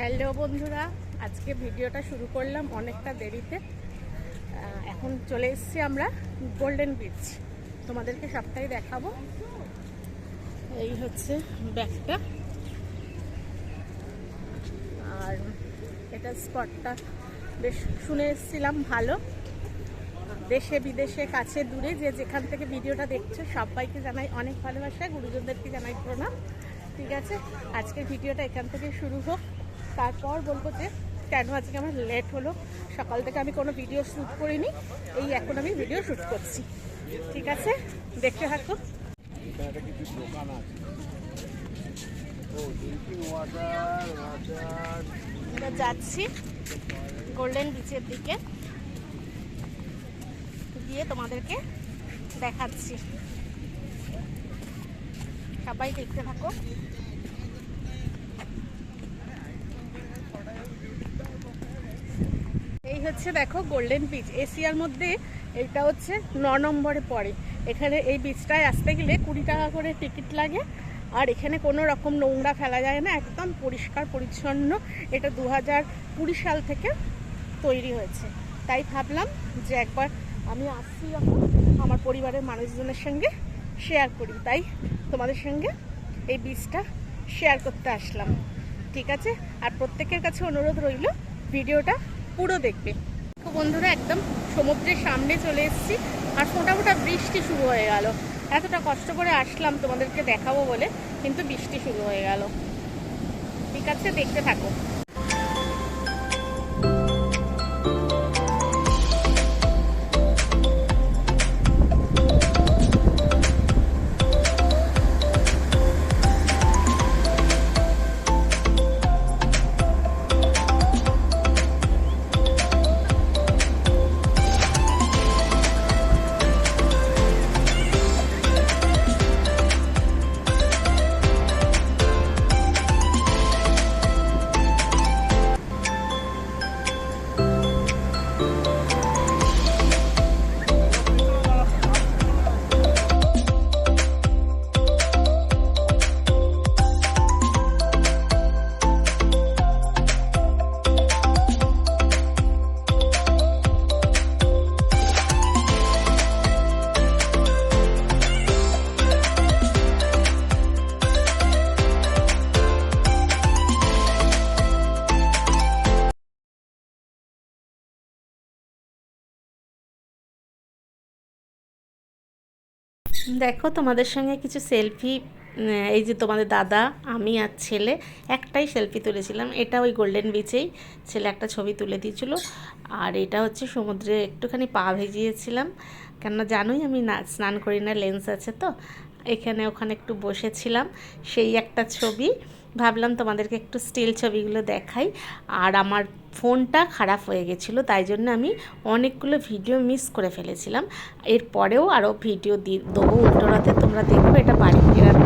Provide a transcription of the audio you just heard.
Hello বন্ধুরা, আজকে ভিডিওটা শুরু করলাম অনেকটা দেরিতে। এখন চলে এসেছি আমরা গোল্ডেন বিচ তোমাদেরকে সবটাই দেখাবো। এই হচ্ছে ব্যাগটা। আর এটা স্পটটা বেশ শুনে এসেছিলাম ভালো। দেশে, বিদেশে, কাছে, দূরে যে যেখান থেকে ভিডিওটা দেখছ, সবাইকে জানাই অনেক ভালোবাসা, গুরুজনদেরকে জানাই প্রণাম। ঠিক আছে? আজকের ভিডিওটা এখান থেকে শুরু হোক। তারপর বলব যে কেন আজকে আমার লেট হলো? সকাল থেকে আমি কোনো ভিডিও শ্যুট করিনি। এই এখন আমি ভিডিও শ্যুট করছি। ঠিক আছে? দেখতে থাকো। যাচ্ছি গোল্ডেন বিচের দিকে। গিয়ে তোমাদেরকে দেখাচ্ছি। সবাই দেখতে থাকো। হচ্ছে দেখো গোল্ডেন বিচ এশিয়ার মধ্যে এটা হচ্ছে ন নম্বরে পড়ে। এখানে এই বিচটায় আসতে গেলে কুড়ি টাকা করে টিকিট লাগে। আর এখানে কোনো রকম নোংরা ফেলা যায় না, একদম পরিষ্কার, পরিচ্ছন্ন। এটা দু হাজার কুড়ি সাল থেকে তৈরি হয়েছে। তাই ভাবলাম যে একবার আমি আসছি যখন, আমার পরিবারের মানুষজনের সঙ্গে শেয়ার করি। তাই তোমাদের সঙ্গে এই বীজটা শেয়ার করতে আসলাম। ঠিক আছে? আর প্রত্যেকের কাছে অনুরোধ রইল ভিডিওটা পুরো দেখবে। তো বন্ধুরা, একদম সমুদ্রের সামনে চলে এসেছি আর ফোটা ফোটা বৃষ্টি শুরু হয়ে গেল। এতটা কষ্ট করে আসলাম তোমাদেরকে দেখাবো বলে, কিন্তু বৃষ্টি শুরু হয়ে গেল। ঠিক আছে, দেখতে থাকো। দেখো, তোমাদের সঙ্গে কিছু সেলফি এই যে তোমাদের দাদা, আমি আর ছেলে, একটাই সেলফি তুলেছিলাম। এটা ওই গোল্ডেন বিচেই ছেলে একটা ছবি তুলে দিয়েছিল। আর এটা হচ্ছে সমুদ্রে একটুখানি পা ভেজিয়েছিলাম। কেননা জানোই আমি না, স্নান করি না লেন্স আছে তো। এখানে ওখানে একটু বসেছিলাম, সেই একটা ছবি। ভাবলাম তোমাদেরকে একটু স্টিল ছবিগুলো দেখাই। আর আমার ফোনটা খারাপ হয়ে গেছিল, তাই জন্য আমি অনেকগুলো ভিডিও মিস করে ফেলেছিলাম। এরপরেও আরও ভিডিও দি, দেবো উল্টোরাতে তোমরা দেখবে, এটা বাড়ি ফেরার